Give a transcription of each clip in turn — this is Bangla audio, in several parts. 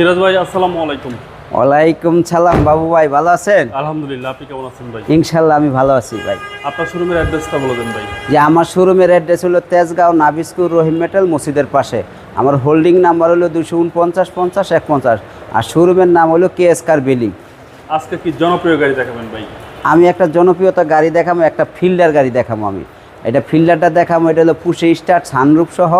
সিরাজ ভাই আসসালামু আলাইকুম। ওয়ালাইকুম সালাম বাবু ভাই ভালো আছেন? আলহামদুলিল্লাহ আপনি কেমন আছেন ভাই? ইনশাল্লাহ আমি ভালো আছি ভাই। আপনার শোরুমের অ্যাড্রেসটা বলে দেন ভাই। যে আমার শোরুমের অ্যাড্রেস হলো তেজগাঁও নাবিস্কুর রহিম মেটাল মসজিদের পাশে। আমার হোল্ডিং নাম্বার হলো দুশো উনপঞ্চাশ পঞ্চাশ এক পঞ্চাশ আর শোরুমের নাম হলো কে এস কার বিল্ডিং। আজকে কি জনপ্রিয় গাড়ি দেখাবেন ভাই? আমি একটা জনপ্রিয়তা গাড়ি দেখাবো একটা ফিল্ডার গাড়ি দেখাবো আমি। এটা ফিল্ডারটা দেখাম এটা হলো পুষে স্টার সানরুফ সহ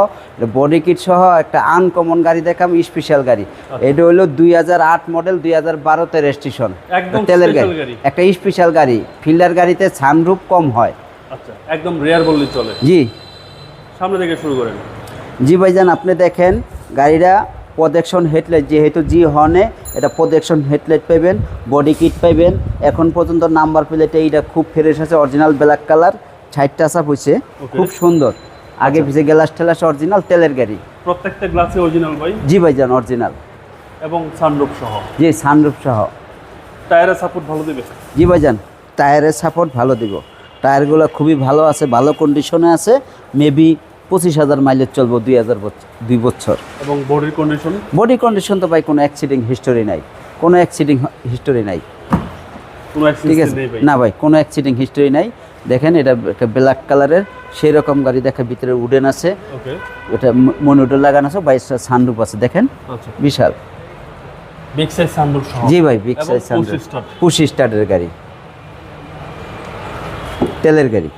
বডি কিট সহ একটা আনকমন গাড়ি দেখাম স্পেশাল গাড়ি। এটা হলো দুই হাজার আট মডেল দুই হাজার বারোতে রেজিস্ট্রেশন তেলের গাড়ি। একটা স্পেশাল গাড়ি। ফিল্ডার গাড়িতে সানরুফ কম হয়। আচ্ছা একদম রেয়ার বললেই চলে। জি। সামনে থেকে শুরু করেন। জি ভাইজান আপনি দেখেন গাড়িটা প্রোটেকশন হেডলাইট যেহেতু জি হর্নে এটা প্রোটেকশন হেডলাইট পাবেন বডি কিট পাবেন এখন পর্যন্ত নাম্বার প্লেটে এইটা খুব ফ্রেশ আছে অরিজিনাল ব্ল্যাক কালার ছাইটটা চাপ হয়েছে খুব সুন্দর। আগে পিছিয়ে গ্লাস টেলাস অরিজিনাল তেলের গাড়ি। প্রত্যেকটা গ্লাসে অরিজিনাল ভাই? জি ভাই ভাইজান অরিজিনাল এবং সানরুফ সহ? জি সানরুফ সহ। টায়ারের সাপোর্ট ভালো দিবে? জি ভাই ভাইজান টায়ারের সাপোর্ট ভালো দিব। টায়ারগুলো খুবই ভালো আছে ভালো কন্ডিশনে আছে। মেবি পঁচিশ হাজার মাইলেজ চলবো দুই হাজার বছর দুই বছর। এবং বডির কন্ডিশন বডি কন্ডিশন তো ভাই কোনো অ্যাক্সিডেন্ট হিস্টোরি নাই। কোনো অ্যাক্সিডেন্ট হিস্টোরি নাই। ঠিক আছে? না ভাই কোনো অ্যাক্সিডেন্ট হিস্টোরি নাই। দেখেন এটা একটা ব্ল্যাক কালারের সেই রকম গাড়ি দেখে ভিতরে উডেন আছে। এটা ওটা মনিটর লাগানো আছে বাইশটা সানরুপ আছে দেখেন। আচ্ছা। বিশাল। জি ভাই বিগ সাইজ সানরুপ পুশ স্টার্টের গাড়ি। তেলের গাড়ি।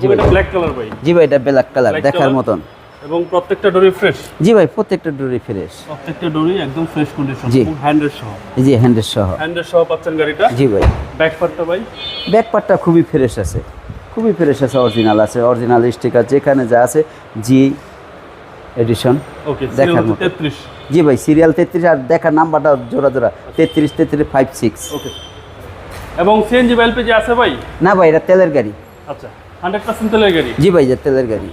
জি ভাই। ব্ল্যাক কালার ভাই। জি ভাই এটা ব্ল্যাক কালার দেখার মতন। এবং প্রত্যেকটা ডোরি ফ্রেশ জি ভাই প্রত্যেকটা ডোরি ফ্রেশ প্রত্যেকটা ডোরি একদম ফ্রেশ কন্ডিশন হ্যান্ডের সহ। জি হ্যান্ডের সহ। হ্যান্ডের সহ পাচ্ছেন গাড়িটা? জি ভাই। ব্যাক পার্টটা ভাই? ব্যাক পার্টটা খুবই ফ্রেশ আছে। খুবই ফ্রেশ আছে অরিজিনাল আছে। অরিজিনাল স্টিকার যেখানে যা আছে জি এডিশন ওকে দেখার মতো। জি ভাই সিরিয়াল তেত্রিশ আর দেখার নাম্বারটা জোড়া জোড়া। তেত্রিশ তেত্রিশ ফাইভ সিক্স ওকে এবং সিএনজি বাইলপি যে আছে ভাই? না ভাই এটা তেলের গাড়ি। আচ্ছা হান্ড্রেড পার্সেন্ট তেলের গাড়ি? জি ভাই এটা তেলের গাড়ি।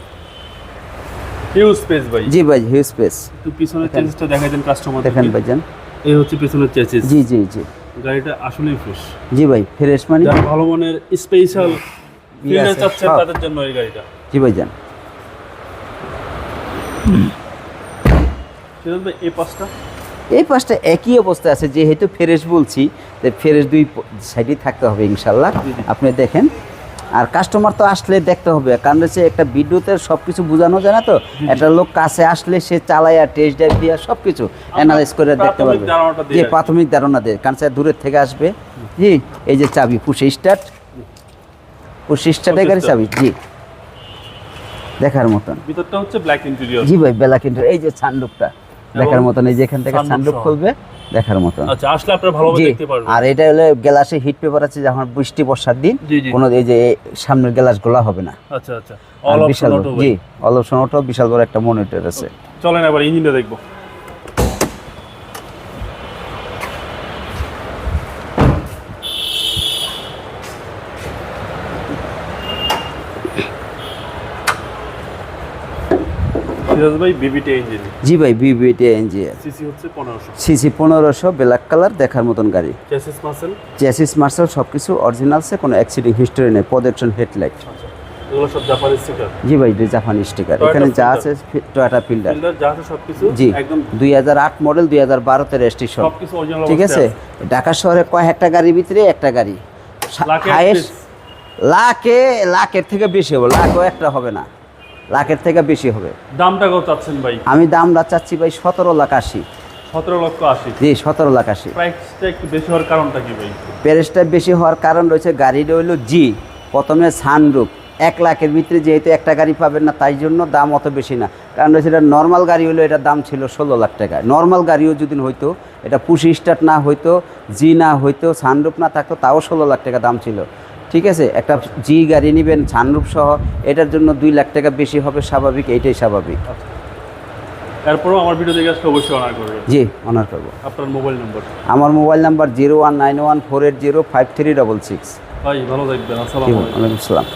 হিউজ স্পেস ভাই। জি ভাই হিউজ স্পেস পিছনের চেসিসটা দেখাই দেন কাস্টমার দেখেন ভাইজান। এই হচ্ছে পিছনের চেসিস জি জি জি। গাড়িটা আসলেই ফ্রেশ জি ভাই ফ্রেশ মানে? যারা ভালো মানের স্পেশাল ফিল্ডার চাচ্ছেন তাদের জন্য এই গাড়িটা। জি ভাইজান। সিরাজ ভাই এই পাঁচটা এই পাঁচটা একই অবস্থায় আছে যেহেতু ফ্রেশ বলছি ফ্রেশ দুই সাইডেই থাকতে হবে ইনশাল্লাহ। আপনি দেখেন আর কাস্টমার তো আসলে দেখতে হবে। কারণ হচ্ছে একটা ভিডিওতে সব কিছু বোঝানো যায় না তো? একটা লোক কাছে আসলে সে চালায় আর টেস্ট ড্রাইভ দিয়ে সব কিছু অ্যানালাইজ করে দেখতে পারবে। যে প্রাথমিক ধারণা দেয়। কারণ সে দূরের থেকে আসবে। জি এই যে চাবি পুষে স্টার্ট পুষে স্টার্টের গাড়ি চাবি। জি। দেখার মতন। ভিতরটা হচ্ছে ব্ল্যাক ইন্টেরিয়র জি ভাই বেলা কিন্তু এই যে সানরুফটা দেখার মতন এই যে এখান থেকে সানরুফ খুলবে দেখার মতন। আচ্ছা আসলে আপনারা ভালোভাবে দেখতে পারবেন। আর এটা হলো গ্লাসে হিট পেপার আছে যখন বৃষ্টি বর্ষার দিন। কোনো এই যে সামনের গ্লাস গোলা হবে না। আচ্ছা আচ্ছা। অল অপশন অটো জি অল অপশন অটো বিশাল বড় একটা মনিটর আছে। চলেন এবার ইঞ্জিনটা দেখব। সিরাজ ভাই বিবিটি ইঞ্জিন জি ভাই বিবিটি এনজি সিসি হচ্ছে সিসি ব্ল্যাক কালার দেখার মতন গাড়ি। চেসিস মাসেল চ্যাসিস মার্শাল সব কিছু অরিজিনালসে কোনো অ্যাক্সিডেন্ট হিস্টোরি নেই হেডলাইট আচ্ছা এগুলো সব জাপানি স্টিকার জি ভাই এটা জাপানি স্টিকার এখানে যা আছে টয়োটা ফিল্ডার ফিল্ডার যা আছে সবকিছু জি একদম দুই হাজার আট মডেল দুই হাজার বারোতে রেজিস্ট্রেশন সবকিছু অরিজিনাল ঠিক আছে? ঢাকা শহরে কয়েকটা গাড়ির ভিতরে একটা গাড়ি? হাইয়েস্ট লাখে লাখের থেকে বেশি হবে লাখও একটা হবে না। লাখের থেকে বেশি হবে। দামটা কত চাচ্ছেন ভাই? আমি দামটা চাচ্ছি ভাই সতেরো লাখ আশি। সতেরো লক্ষ আশি। জি সতেরো লাখ আশি। প্রাইসটা একটু বেশি হওয়ার কারণটা কি ভাই? প্যারেসটা বেশি হওয়ার কারণ রয়েছে গাড়িটা হইল জি প্রথমে সানরুপ এক লাখের ভিতরে যেহেতু একটা গাড়ি পাবেন না তাই জন্য দাম অত বেশি না। কারণ হচ্ছে এটা নর্মাল গাড়ি হলো এটার দাম ছিল ষোলো লাখ টাকা। নর্মাল গাড়িও যদি হইতো এটা পুশি স্টার্ট না হইতো জি না হইতো সানরুপ না থাকতো তাও ষোলো লাখ টাকা দাম ছিল। ঠিক আছে? একটা জি গাড়ি নেবেন সানরুপ সহ এটার জন্য দুই লাখ টাকা বেশি হবে স্বাভাবিক এইটাই স্বাভাবিক। তারপরেও আমার ভিডিও দেখে আসলে অবশ্যই অনার করবেন। জি অনার করব। আপনার মোবাইল নম্বর আমার mobile number zero one nine one four eight zero five three double six ভাই ভালো থাকবেন আসসালামু আলাইকুম। আসসালাম।